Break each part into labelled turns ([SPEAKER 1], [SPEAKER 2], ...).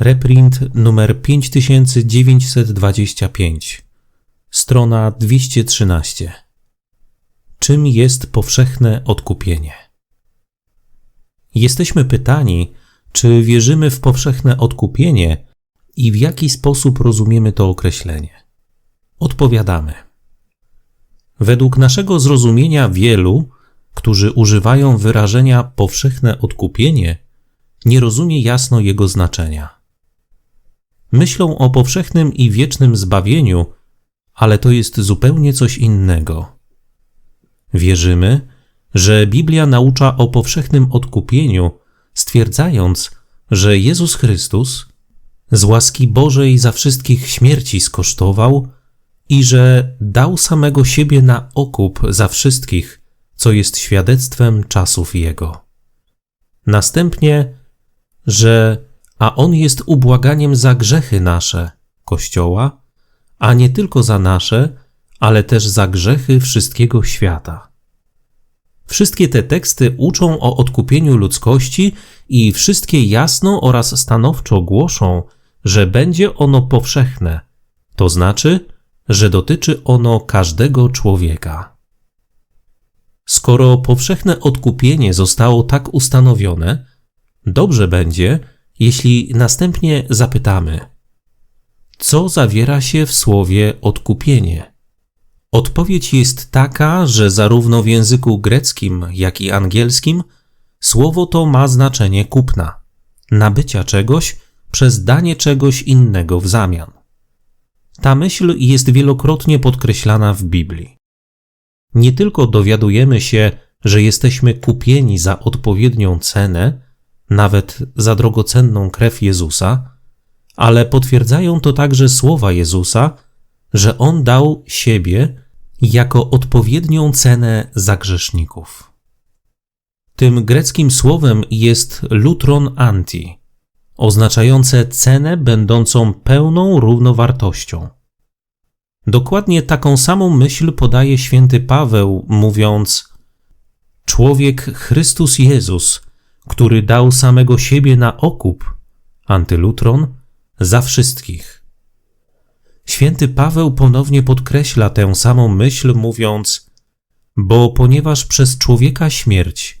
[SPEAKER 1] Reprint numer 5925. Strona 213. Czym jest powszechne odkupienie? Jesteśmy pytani, czy wierzymy w powszechne odkupienie i w jaki sposób rozumiemy to określenie. Odpowiadamy. Według naszego zrozumienia wielu, którzy używają wyrażenia powszechne odkupienie, nie rozumie jasno jego znaczenia. Myślą o powszechnym i wiecznym zbawieniu, ale to jest zupełnie coś innego. Wierzymy, że Biblia naucza o powszechnym odkupieniu, stwierdzając, że Jezus Chrystus z łaski Bożej za wszystkich śmierci skosztował i że dał samego siebie na okup za wszystkich, co jest świadectwem czasów Jego. Następnie, że a On jest ubłaganiem za grzechy nasze, Kościoła, a nie tylko za nasze, ale też za grzechy wszystkiego świata. Wszystkie te teksty uczą o odkupieniu ludzkości i wszystkie jasno oraz stanowczo głoszą, że będzie ono powszechne, to znaczy, że dotyczy ono każdego człowieka. Skoro powszechne odkupienie zostało tak ustanowione, dobrze będzie, jeśli następnie zapytamy, co zawiera się w słowie odkupienie? Odpowiedź jest taka, że zarówno w języku greckim, jak i angielskim słowo to ma znaczenie kupna, nabycia czegoś przez danie czegoś innego w zamian. Ta myśl jest wielokrotnie podkreślana w Biblii. Nie tylko dowiadujemy się, że jesteśmy kupieni za odpowiednią cenę, nawet za drogocenną krew Jezusa, ale potwierdzają to także słowa Jezusa, że On dał siebie jako odpowiednią cenę za grzeszników. Tym greckim słowem jest lutron anti, oznaczające cenę będącą pełną równowartością. Dokładnie taką samą myśl podaje święty Paweł, mówiąc: Człowiek Chrystus Jezus, który dał samego siebie na okup, antylutron, za wszystkich. Święty Paweł ponownie podkreśla tę samą myśl, mówiąc: Bo ponieważ przez człowieka śmierć,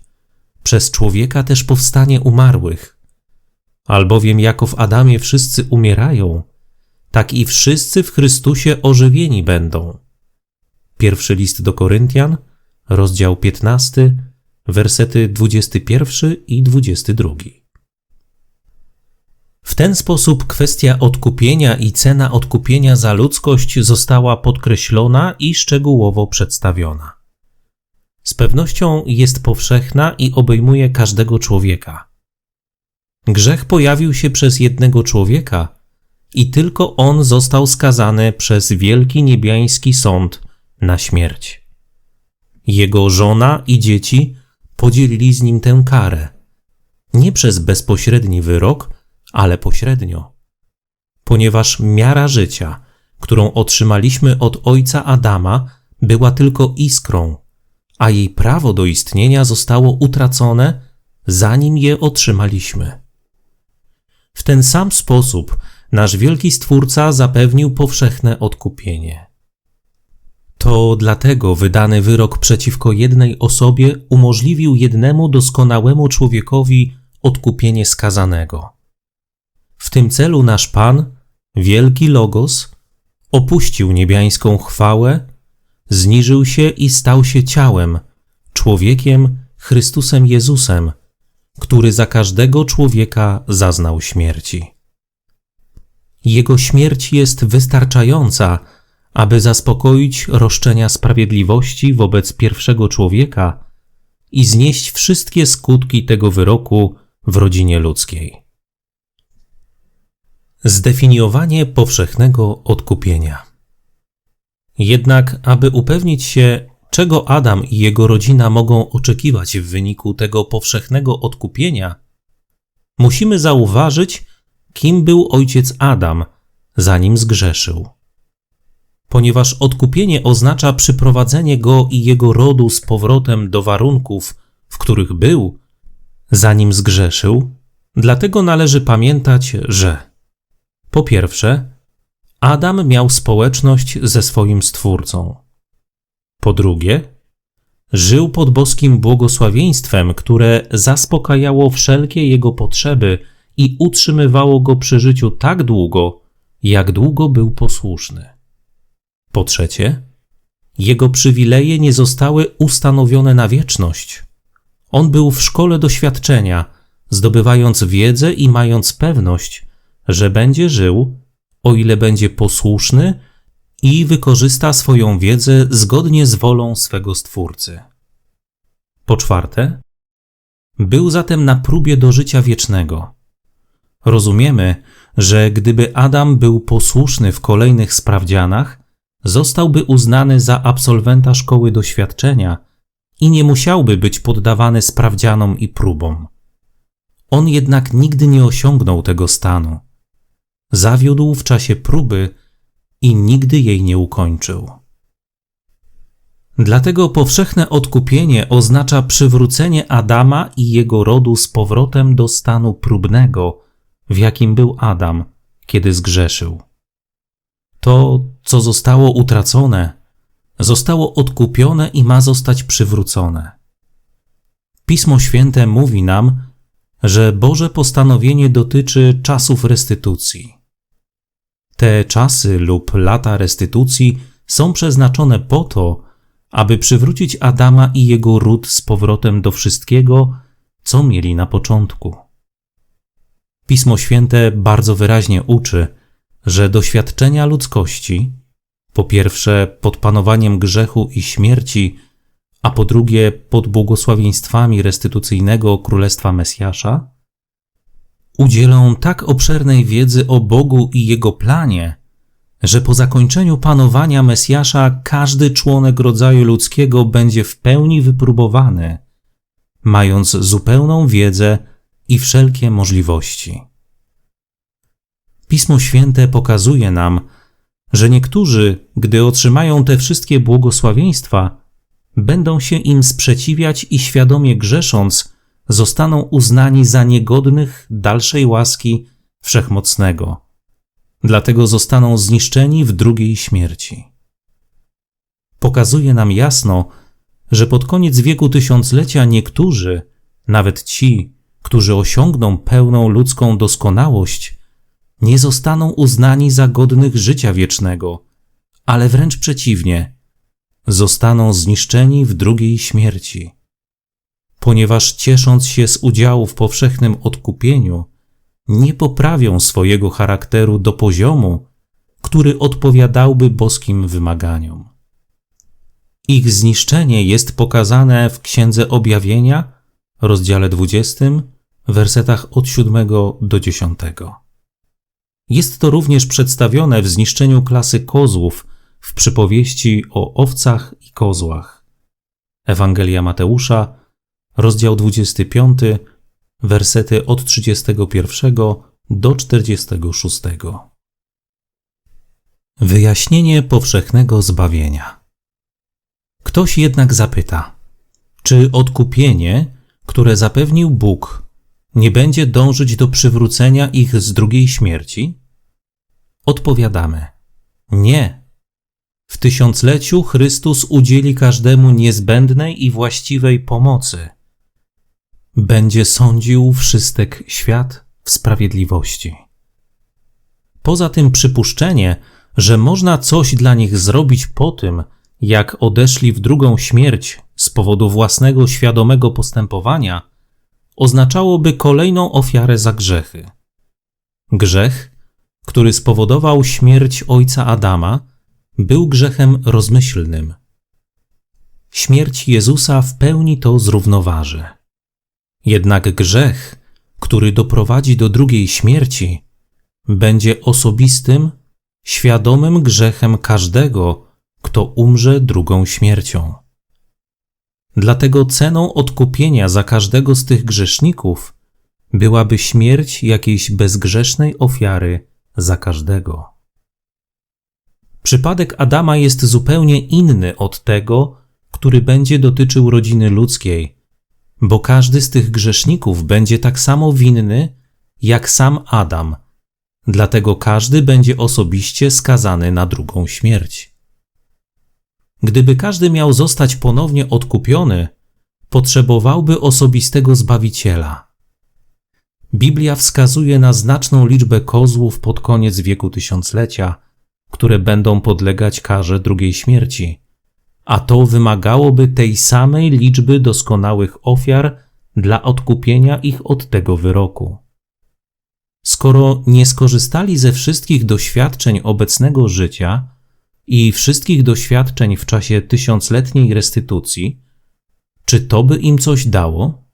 [SPEAKER 1] przez człowieka też powstanie umarłych. Albowiem jako w Adamie wszyscy umierają, tak i wszyscy w Chrystusie ożywieni będą. Pierwszy list do Koryntian, rozdział 15, wersety 21 i 22. W ten sposób kwestia odkupienia i cena odkupienia za ludzkość została podkreślona i szczegółowo przedstawiona. Z pewnością jest powszechna i obejmuje każdego człowieka. Grzech pojawił się przez jednego człowieka i tylko on został skazany przez wielki niebiański sąd na śmierć. Jego żona i dzieci podzielili z nim tę karę. Nie przez bezpośredni wyrok, ale pośrednio. Ponieważ miara życia, którą otrzymaliśmy od ojca Adama, była tylko iskrą, a jej prawo do istnienia zostało utracone, zanim je otrzymaliśmy. W ten sam sposób nasz wielki Stwórca zapewnił powszechne odkupienie. To dlatego wydany wyrok przeciwko jednej osobie umożliwił jednemu doskonałemu człowiekowi odkupienie skazanego. W tym celu nasz Pan, wielki Logos, opuścił niebiańską chwałę, zniżył się i stał się ciałem, człowiekiem, Chrystusem Jezusem, który za każdego człowieka zaznał śmierci. Jego śmierć jest wystarczająca, aby zaspokoić roszczenia sprawiedliwości wobec pierwszego człowieka i znieść wszystkie skutki tego wyroku w rodzinie ludzkiej. Zdefiniowanie powszechnego odkupienia. Jednak, aby upewnić się, czego Adam i jego rodzina mogą oczekiwać w wyniku tego powszechnego odkupienia, musimy zauważyć, kim był ojciec Adam, zanim zgrzeszył. Ponieważ odkupienie oznacza przyprowadzenie go i jego rodu z powrotem do warunków, w których był, zanim zgrzeszył, Dlatego należy pamiętać, że po pierwsze, Adam miał społeczność ze swoim Stwórcą. Po drugie, żył pod boskim błogosławieństwem, które zaspokajało wszelkie jego potrzeby i utrzymywało go przy życiu tak długo, jak długo był posłuszny. Po trzecie, jego przywileje nie zostały ustanowione na wieczność. On był w szkole doświadczenia, zdobywając wiedzę i mając pewność, że będzie żył, o ile będzie posłuszny i wykorzysta swoją wiedzę zgodnie z wolą swego Stwórcy. Po czwarte, był zatem na próbie do życia wiecznego. Rozumiemy, że gdyby Adam był posłuszny w kolejnych sprawdzianach, zostałby uznany za absolwenta szkoły doświadczenia i nie musiałby być poddawany sprawdzianom i próbom. On jednak nigdy nie osiągnął tego stanu. Zawiódł w czasie próby i nigdy jej nie ukończył. Dlatego powszechne odkupienie oznacza przywrócenie Adama i jego rodu z powrotem do stanu próbnego, w jakim był Adam, kiedy zgrzeszył. To, co zostało utracone, zostało odkupione i ma zostać przywrócone. Pismo Święte mówi nam, że Boże postanowienie dotyczy czasów restytucji. Te czasy lub lata restytucji są przeznaczone po to, aby przywrócić Adama i jego ród z powrotem do wszystkiego, co mieli na początku. Pismo Święte bardzo wyraźnie uczy, że doświadczenia ludzkości, po pierwsze pod panowaniem grzechu i śmierci, a po drugie pod błogosławieństwami restytucyjnego Królestwa Mesjasza, udzielą tak obszernej wiedzy o Bogu i Jego planie, że po zakończeniu panowania Mesjasza każdy członek rodzaju ludzkiego będzie w pełni wypróbowany, mając zupełną wiedzę i wszelkie możliwości. Pismo Święte pokazuje nam, że niektórzy, gdy otrzymają te wszystkie błogosławieństwa, będą się im sprzeciwiać i świadomie grzesząc, zostaną uznani za niegodnych dalszej łaski wszechmocnego. Dlatego zostaną zniszczeni w drugiej śmierci. Pokazuje nam jasno, że pod koniec wieku tysiąclecia niektórzy, nawet ci, którzy osiągną pełną ludzką doskonałość, nie zostaną uznani za godnych życia wiecznego, ale wręcz przeciwnie, zostaną zniszczeni w drugiej śmierci. Ponieważ ciesząc się z udziału w powszechnym odkupieniu, nie poprawią swojego charakteru do poziomu, który odpowiadałby boskim wymaganiom. Ich zniszczenie jest pokazane w Księdze Objawienia, rozdziale 20, wersetach od 7 do 10. Jest to również przedstawione w zniszczeniu klasy kozłów w przypowieści o owcach i kozłach. Ewangelia Mateusza, rozdział 25, wersety od 31 do 46. Wyjaśnienie powszechnego zbawienia. Ktoś jednak zapyta, czy odkupienie, które zapewnił Bóg, nie będzie dążyć do przywrócenia ich z drugiej śmierci? Odpowiadamy: Nie. W tysiącleciu Chrystus udzieli każdemu niezbędnej i właściwej pomocy. Będzie sądził wszystek świat w sprawiedliwości. Poza tym przypuszczenie, że można coś dla nich zrobić po tym, jak odeszli w drugą śmierć z powodu własnego świadomego postępowania, oznaczałoby kolejną ofiarę za grzechy. Grzech który spowodował śmierć ojca Adama, był grzechem rozmyślnym. Śmierć Jezusa w pełni to zrównoważy. Jednak grzech, który doprowadzi do drugiej śmierci, będzie osobistym, świadomym grzechem każdego, kto umrze drugą śmiercią. Dlatego ceną odkupienia za każdego z tych grzeszników byłaby śmierć jakiejś bezgrzesznej ofiary za każdego. Przypadek Adama jest zupełnie inny od tego, który będzie dotyczył rodziny ludzkiej, bo każdy z tych grzeszników będzie tak samo winny jak sam Adam. Dlatego każdy będzie osobiście skazany na drugą śmierć. Gdyby każdy miał zostać ponownie odkupiony, potrzebowałby osobistego zbawiciela. Biblia wskazuje na znaczną liczbę kozłów pod koniec wieku tysiąclecia, które będą podlegać karze drugiej śmierci, a to wymagałoby tej samej liczby doskonałych ofiar dla odkupienia ich od tego wyroku. Skoro nie skorzystali ze wszystkich doświadczeń obecnego życia i wszystkich doświadczeń w czasie tysiącletniej restytucji, czy to by im coś dało?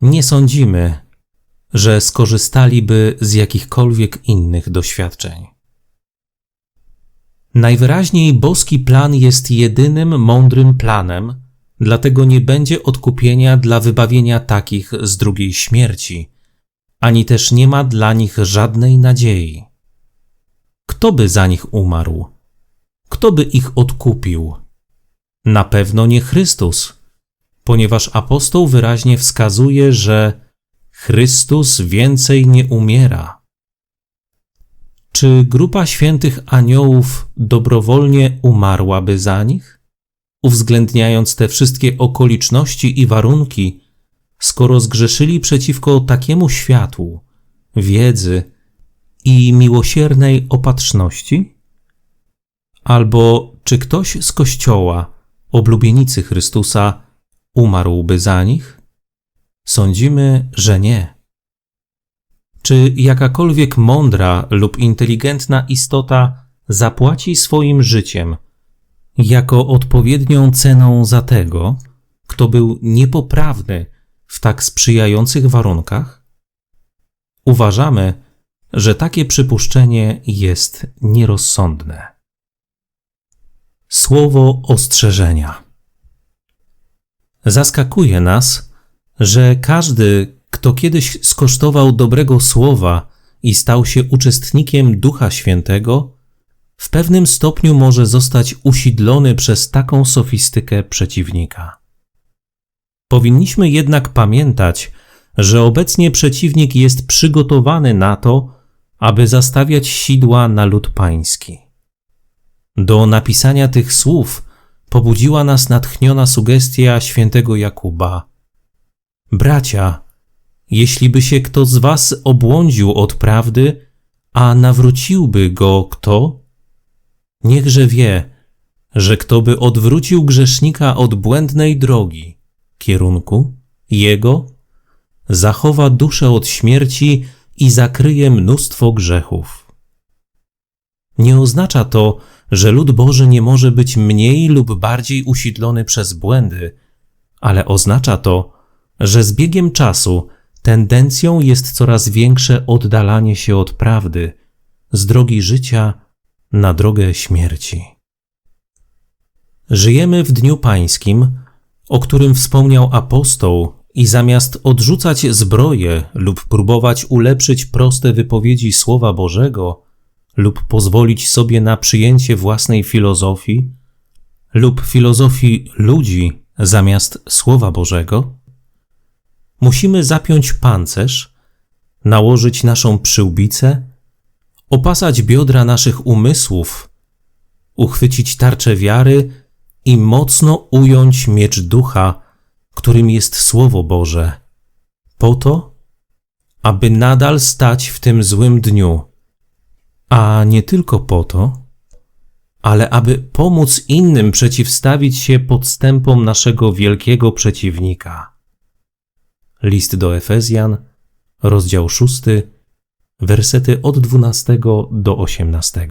[SPEAKER 1] Nie sądzimy, że skorzystaliby z jakichkolwiek innych doświadczeń. Najwyraźniej boski plan jest jedynym mądrym planem, dlatego nie będzie odkupienia dla wybawienia takich z drugiej śmierci, ani też nie ma dla nich żadnej nadziei. Kto by za nich umarł? Kto by ich odkupił? Na pewno nie Chrystus, ponieważ apostoł wyraźnie wskazuje, że Chrystus więcej nie umiera. Czy grupa świętych aniołów dobrowolnie umarłaby za nich? Uwzględniając te wszystkie okoliczności i warunki, skoro zgrzeszyli przeciwko takiemu światłu, wiedzy i miłosiernej opatrzności? Albo czy ktoś z Kościoła, oblubienicy Chrystusa, umarłby za nich? Sądzimy, że nie. Czy jakakolwiek mądra lub inteligentna istota zapłaci swoim życiem jako odpowiednią ceną za tego, kto był niepoprawny w tak sprzyjających warunkach? Uważamy, że takie przypuszczenie jest nierozsądne. Słowo ostrzeżenia. Zaskakuje nas, że każdy, kto kiedyś skosztował dobrego słowa i stał się uczestnikiem Ducha Świętego, w pewnym stopniu może zostać usidlony przez taką sofistykę przeciwnika. Powinniśmy jednak pamiętać, że obecnie przeciwnik jest przygotowany na to, aby zastawiać sidła na lud pański. Do napisania tych słów pobudziła nas natchniona sugestia świętego Jakuba. Bracia, jeśli by się kto z was obłądził od prawdy, a nawróciłby go kto? Niechże wie, że kto by odwrócił grzesznika od błędnej drogi, kierunku, jego, zachowa duszę od śmierci i zakryje mnóstwo grzechów. Nie oznacza to, że lud Boży nie może być mniej lub bardziej usidlony przez błędy, ale oznacza to, że z biegiem czasu tendencją jest coraz większe oddalanie się od prawdy, z drogi życia na drogę śmierci. Żyjemy w Dniu Pańskim, o którym wspomniał apostoł, i zamiast odrzucać zbroję lub próbować ulepszyć proste wypowiedzi Słowa Bożego, lub pozwolić sobie na przyjęcie własnej filozofii, lub filozofii ludzi zamiast Słowa Bożego, musimy zapiąć pancerz, nałożyć naszą przyłbicę, opasać biodra naszych umysłów, uchwycić tarczę wiary i mocno ująć miecz ducha, którym jest Słowo Boże, po to, aby nadal stać w tym złym dniu, a nie tylko po to, ale aby pomóc innym przeciwstawić się podstępom naszego wielkiego przeciwnika. List do Efezjan, rozdział 6, wersety od 12 do 18.